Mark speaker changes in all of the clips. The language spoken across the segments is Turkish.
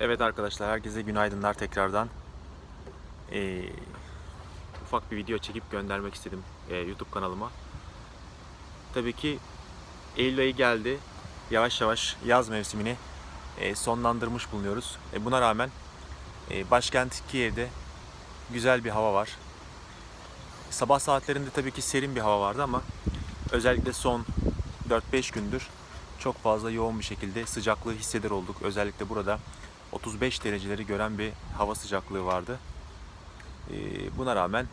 Speaker 1: Evet arkadaşlar herkese günaydınlar tekrardan. Ee, ufak bir video çekip göndermek istedim e, YouTube kanalıma. Tabii ki Eylül ayı geldi. Yavaş yavaş yaz mevsimini e, sonlandırmış bulunuyoruz. E, buna rağmen e, başkent Kiev'de güzel bir hava var. Sabah saatlerinde tabii ki serin bir hava vardı ama özellikle son 4-5 gündür çok fazla yoğun bir şekilde sıcaklığı hisseder olduk. Özellikle burada 35 dereceleri gören bir hava sıcaklığı vardı. Ee, buna rağmen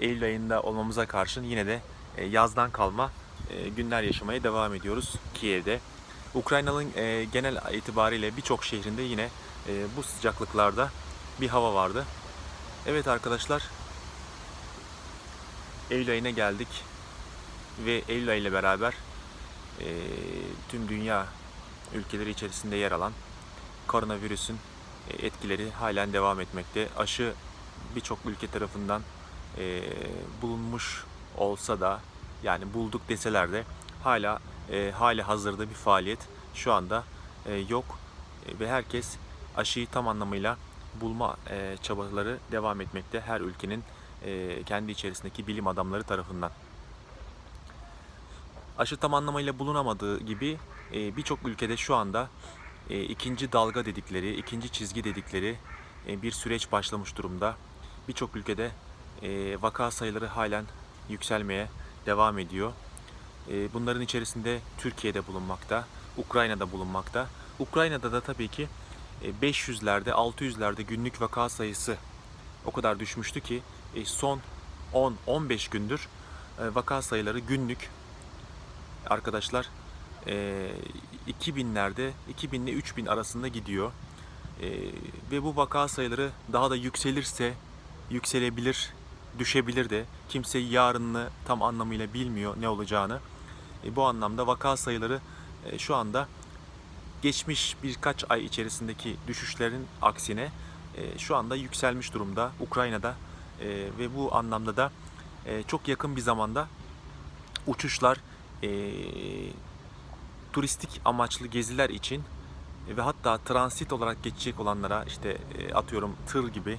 Speaker 1: Eylül ayında olmamıza karşın yine de e, yazdan kalma e, günler yaşamaya devam ediyoruz Kiev'de. Ukrayna'nın e, genel itibariyle birçok şehrinde yine bu sıcaklıklarda bir hava vardı. Evet arkadaşlar Eylül ayına geldik ve Eylül ile beraber tüm dünya ülkeleri içerisinde yer alan koronavirüsün e, etkileri halen devam etmekte. Aşı birçok ülke tarafından e, bulunmuş olsa da yani bulduk deseler de hala e, hali hazırda bir faaliyet şu anda e, yok E, ve herkes aşıyı tam anlamıyla bulma e, çabaları devam etmekte her ülkenin e, kendi içerisindeki bilim adamları tarafından. Aşı tam anlamıyla bulunamadığı gibi e, birçok ülkede şu anda e, ikinci dalga dedikleri, ikinci çizgi dedikleri e, bir süreç başlamış durumda. Birçok ülkede e, vaka sayıları halen yükselmeye devam ediyor. E, bunların içerisinde Türkiye'de bulunmakta, Ukrayna'da bulunmakta. Ukrayna'da da tabii ki e, 500'lerde, 600'lerde günlük vaka sayısı o kadar düşmüştü ki e, son 10-15 gündür e, vaka sayıları günlük arkadaşlar e, 2000'lerde 2000 ile 3000 arasında gidiyor. E, ve bu vaka sayıları daha da yükselirse yükselebilir, düşebilir de. Kimse yarınını tam anlamıyla bilmiyor ne olacağını. E, bu anlamda vaka sayıları e, şu anda geçmiş birkaç ay içerisindeki düşüşlerin aksine e, şu anda yükselmiş durumda Ukrayna'da ve bu anlamda da çok yakın bir zamanda uçuşlar turistik amaçlı geziler için ve hatta transit olarak geçecek olanlara işte e, atıyorum tır gibi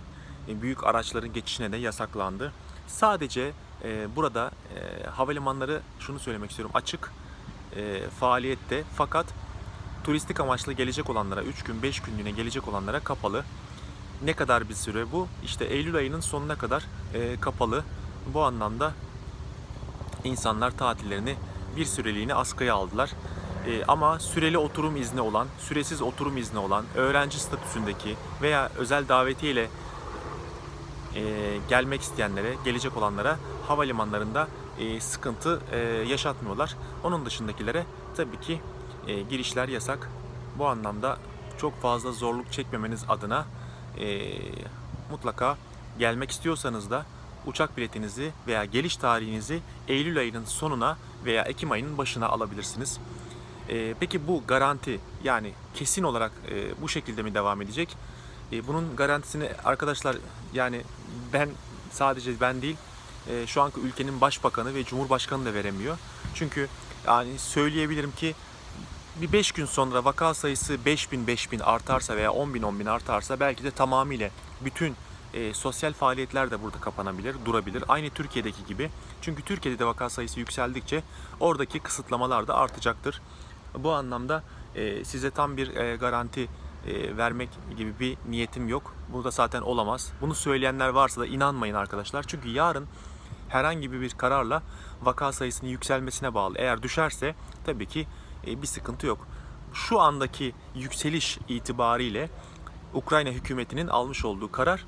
Speaker 1: e, büyük araçların geçişine de yasaklandı. Sadece e, burada e, havalimanları şunu söylemek istiyorum açık e, faaliyette fakat turistik amaçlı gelecek olanlara 3 gün 5 günlüğüne gelecek olanlara kapalı. Ne kadar bir süre bu? İşte Eylül ayının sonuna kadar e, kapalı. Bu anlamda insanlar tatillerini bir süreliğine askıya aldılar. E, ama süreli oturum izni olan, süresiz oturum izni olan, öğrenci statüsündeki veya özel davetiyle e, gelmek isteyenlere, gelecek olanlara havalimanlarında e, sıkıntı e, yaşatmıyorlar. Onun dışındakilere tabii ki e, girişler yasak. Bu anlamda çok fazla zorluk çekmemeniz adına mutlaka gelmek istiyorsanız da uçak biletinizi veya geliş tarihinizi Eylül ayının sonuna veya Ekim ayının başına alabilirsiniz. E, peki bu garanti yani kesin olarak e, bu şekilde mi devam edecek? E, bunun garantisini arkadaşlar yani ben sadece ben değil e, şu anki ülkenin başbakanı ve cumhurbaşkanı da veremiyor. Çünkü yani söyleyebilirim ki bir 5 gün sonra vaka sayısı 5000 5000 artarsa veya 10 bin 10 bin artarsa belki de tamamıyla bütün e, sosyal faaliyetler de burada kapanabilir, durabilir. Aynı Türkiye'deki gibi. Çünkü Türkiye'de de vaka sayısı yükseldikçe oradaki kısıtlamalar da artacaktır. Bu anlamda e, size tam bir e, garanti e, vermek gibi bir niyetim yok. Bu da zaten olamaz. Bunu söyleyenler varsa da inanmayın arkadaşlar. Çünkü yarın herhangi bir kararla vaka sayısının yükselmesine bağlı. Eğer düşerse tabii ki bir sıkıntı yok. Şu andaki yükseliş itibariyle Ukrayna hükümetinin almış olduğu karar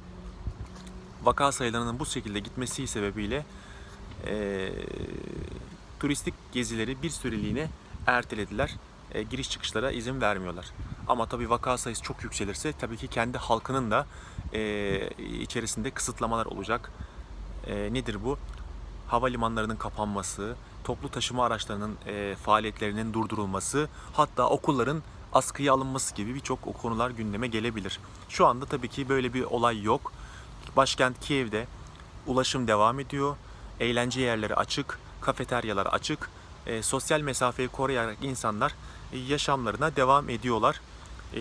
Speaker 1: vaka sayılarının bu şekilde gitmesi sebebiyle e, turistik gezileri bir süreliğine ertelediler. E, giriş çıkışlara izin vermiyorlar. Ama tabii vaka sayısı çok yükselirse tabii ki kendi halkının da e, içerisinde kısıtlamalar olacak. E, nedir bu? Havalimanlarının kapanması, toplu taşıma araçlarının e, faaliyetlerinin durdurulması, hatta okulların askıya alınması gibi birçok konular gündeme gelebilir. Şu anda tabii ki böyle bir olay yok. Başkent Kiev'de ulaşım devam ediyor. Eğlence yerleri açık, kafeteryalar açık. E, sosyal mesafeyi koruyarak insanlar e, yaşamlarına devam ediyorlar. E,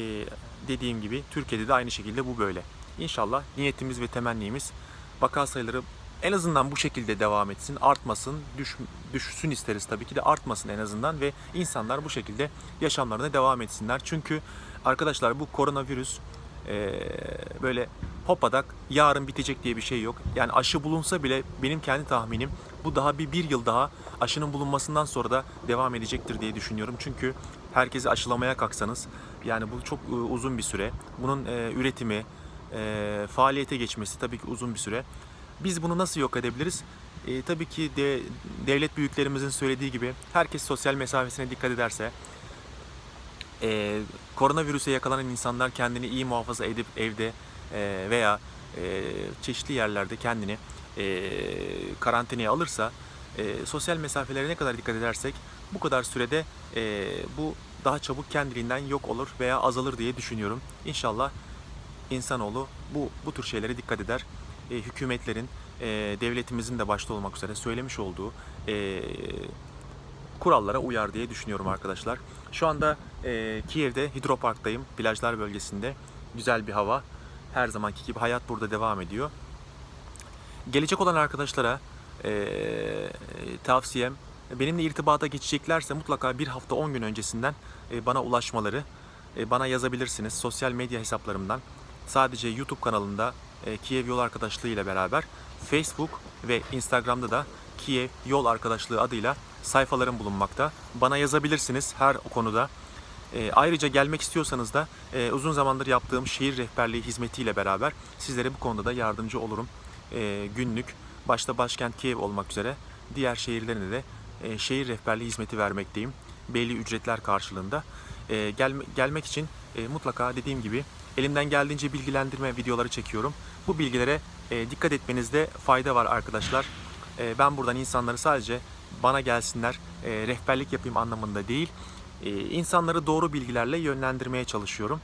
Speaker 1: dediğim gibi Türkiye'de de aynı şekilde bu böyle. İnşallah niyetimiz ve temennimiz vaka sayıları en azından bu şekilde devam etsin, artmasın, düş, düşsün isteriz tabii ki de artmasın en azından ve insanlar bu şekilde yaşamlarına devam etsinler. Çünkü arkadaşlar bu koronavirüs e, böyle hopadak yarın bitecek diye bir şey yok. Yani aşı bulunsa bile benim kendi tahminim bu daha bir, bir yıl daha aşının bulunmasından sonra da devam edecektir diye düşünüyorum. Çünkü herkesi aşılamaya kalksanız yani bu çok e, uzun bir süre. Bunun e, üretimi, e, faaliyete geçmesi tabii ki uzun bir süre. Biz bunu nasıl yok edebiliriz? E, tabii ki de devlet büyüklerimizin söylediği gibi herkes sosyal mesafesine dikkat ederse, e, koronavirüse yakalanan insanlar kendini iyi muhafaza edip evde e, veya e, çeşitli yerlerde kendini e, karantinaya alırsa, e, sosyal mesafelere ne kadar dikkat edersek bu kadar sürede bu daha çabuk kendiliğinden yok olur veya azalır diye düşünüyorum. İnşallah insanoğlu bu bu tür şeylere dikkat eder. Hükümetlerin, devletimizin de başta olmak üzere söylemiş olduğu kurallara uyar diye düşünüyorum arkadaşlar. Şu anda e, Kiev'de Hidropark'tayım, plajlar bölgesinde. Güzel bir hava. Her zamanki gibi hayat burada devam ediyor. Gelecek olan arkadaşlara e, tavsiyem benimle irtibata geçeceklerse mutlaka bir hafta 10 gün öncesinden e, bana ulaşmaları, e, bana yazabilirsiniz sosyal medya hesaplarımdan. Sadece YouTube kanalında e, Kiev Yol Arkadaşlığı ile beraber Facebook ve Instagram'da da Kiev Yol Arkadaşlığı adıyla sayfalarım bulunmakta. Bana yazabilirsiniz her konuda. E, ayrıca gelmek istiyorsanız da e, uzun zamandır yaptığım şehir rehberliği hizmetiyle beraber sizlere bu konuda da yardımcı olurum. E, günlük başta başkent Kiev olmak üzere diğer şehirlerine de e, şehir rehberliği hizmeti vermekteyim. Belli ücretler karşılığında. E, gelme, gelmek için e, mutlaka dediğim gibi elimden geldiğince bilgilendirme videoları çekiyorum. Bu bilgilere e, dikkat etmenizde fayda var arkadaşlar. E, ben buradan insanları sadece bana gelsinler, e, rehberlik yapayım anlamında değil, insanları doğru bilgilerle yönlendirmeye çalışıyorum.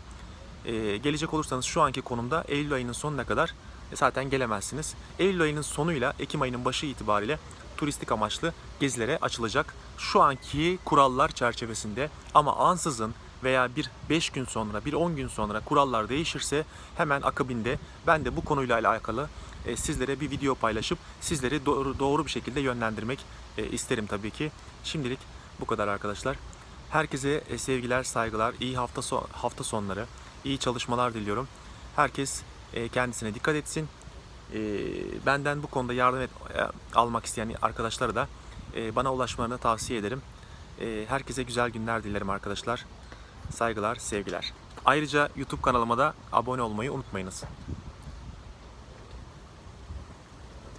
Speaker 1: E, gelecek olursanız şu anki konumda Eylül ayının sonuna kadar e, zaten gelemezsiniz. Eylül ayının sonuyla Ekim ayının başı itibariyle turistik amaçlı gezilere açılacak. Şu anki kurallar çerçevesinde ama ansızın veya bir 5 gün sonra, bir 10 gün sonra kurallar değişirse hemen akabinde ben de bu konuyla alakalı e, sizlere bir video paylaşıp sizleri doğru, doğru bir şekilde yönlendirmek e, isterim tabii ki. Şimdilik bu kadar arkadaşlar. Herkese e, sevgiler, saygılar, iyi hafta so- hafta sonları, iyi çalışmalar diliyorum. Herkes e, kendisine dikkat etsin. E, benden bu konuda yardım et, almak isteyen arkadaşlara da bana ulaşmalarını tavsiye ederim. Herkese güzel günler dilerim arkadaşlar. Saygılar, sevgiler. Ayrıca YouTube kanalıma da abone olmayı unutmayınız.